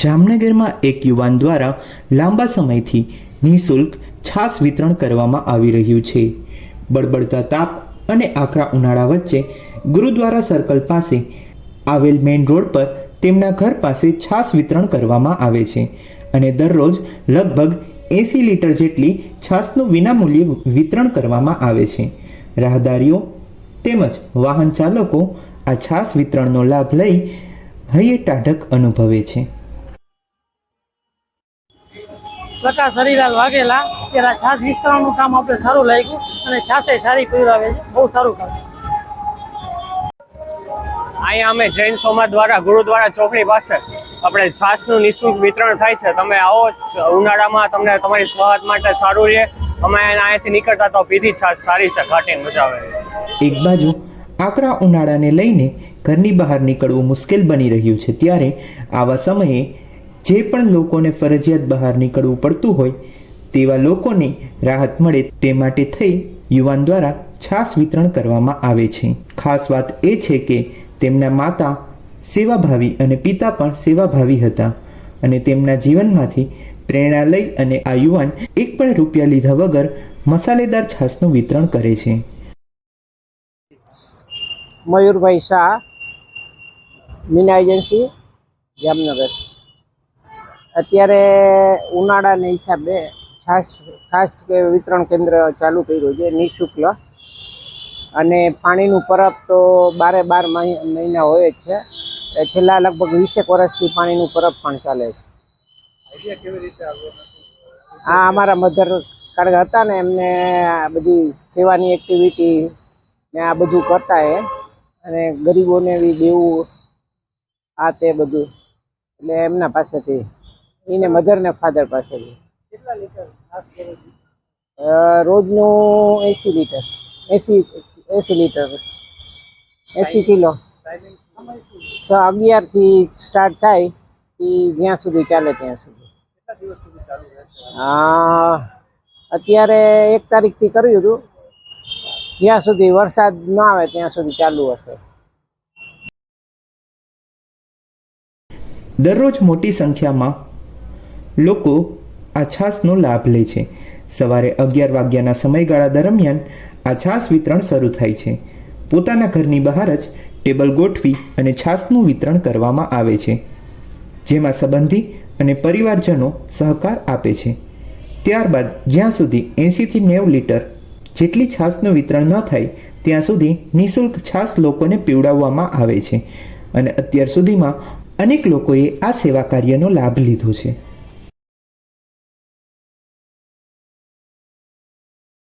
જામનગરમાં એક યુવાન દ્વારા લાંબા સમયથી નિઃશુલ્ક છાશ વિતરણ કરવામાં આવી રહ્યું છે. બળબડતા તાપ અને આકરા ઉનાળા વચ્ચે ગુરુદ્વારા સર્કલ પાસે આવેલ મેઇન રોડ પર તેમના ઘર પાસે છાશ વિતરણ કરવામાં આવે છે અને દરરોજ લગભગ એંસી લીટર જેટલી છાશનું વિનામૂલ્યે વિતરણ કરવામાં આવે છે. રાહદારીઓ તેમજ વાહન ચાલકો આ છાશ વિતરણનો લાભ લઈ હૈયે ટાઢક અનુભવે છે. પ્રકાશ હરિલાલ વાઘેલા એના છાસ વિસ્તરણનું કામ આપણે સારું લાગ્યું અને છાસે સારી પીવડાવે છે. બહુ સારું કામ. અહીંયા અમે જૈન સમાજ દ્વારા ગુરુદ્વારા ચોકડી પાસે આપણે છાસનું નિઃશુલ્ક વિતરણ થાય છે. તમે આવો ઉનાળામાં તમને તમારી સ્વાદ માટે સારું રહે. અમે અહીંયાથી નીકળતા તો પીધી છાસ સારી છે ઘાટીને મજા આવે. એક બાજુ આકરા ઉનાળાને લઈને ઘરની બહાર નીકળવું મુશ્કેલ બની રહ્યું છે. ત્યારે આવા સમયે જે પણ લોકોને ફરજિયાત બહાર નીકળવું પડતું હોય, તેવા લોકોને રાહત મળે તે માટે થઈ યુવાન દ્વારા છાસ વિતરણ કરવામાં આવે છે. ખાસ વાત એ છે કે તેમના માતા સેવાભાવી અને પિતા પણ સેવાભાવી હતા અને તેમના જીવનમાંથી પ્રેરણા લઈ અને આ યુવાન એક પણ રૂપિયા લીધા વગર મસાલેદાર છાશનું વિતરણ કરે છે. મયુરભાઈ શાહ, મીના એજન્સી, જામનગર. અત્યારે ઉનાળાને હિસાબે છાસ છાસ કે વિતરણ કેન્દ્ર ચાલુ કર્યું છે નિઃશુલ્ક. અને પાણીનું પરબ તો બારે બાર મહિ- મહિના હોય જ છે. છેલ્લા લગભગ વીસેક વર્ષથી પાણીનું પરબ પણ ચાલે છે. આ અમારા મધર કાર્ડ હતા ને એમને આ બધી સેવાની એક્ટિવિટી ને આ બધું કરતા એ. અને ગરીબોને બી દેવું આ તે બધું. એટલે એમના પાસેથી એને મધર ને ફાધર પાસેથી રોજનું એસી લીટર. એસી એસી લીટર. એસી કિલો. સ અગિયારથી સ્ટાર્ટ થાય એ જ્યાં સુધી ચાલે ત્યાં સુધી. આ અત્યારે એક તારીખથી કર્યું હતું. જ્યાં સુધી વરસાદ ન આવે ત્યાં સુધી ચાલુ હશે. દરરોજ મોટી સંખ્યામાં લોકો આ છાસનો લાભ લે છે. સવારે અગિયાર વાગ્યાના સમયગાળા દરમિયાન આ છાશ વિતરણ શરૂ થાય છે. પોતાના ઘરની બહાર જ ટેબલ ગોઠવી અને છાશનું વિતરણ કરવામાં આવે છે, જેમાં સંબંધી અને પરિવારજનો સહકાર આપે છે. ત્યારબાદ જ્યાં સુધી એંસીથી નેવું લીટર જેટલી છાશનું વિતરણ ન થાય, ત્યાં સુધી નિઃશુલ્ક છાશ લોકોને પીવડાવવામાં આવે છે. અને અત્યાર સુધીમાં અનેક લોકોએ આ સેવા કાર્યનો લાભ લીધો છે.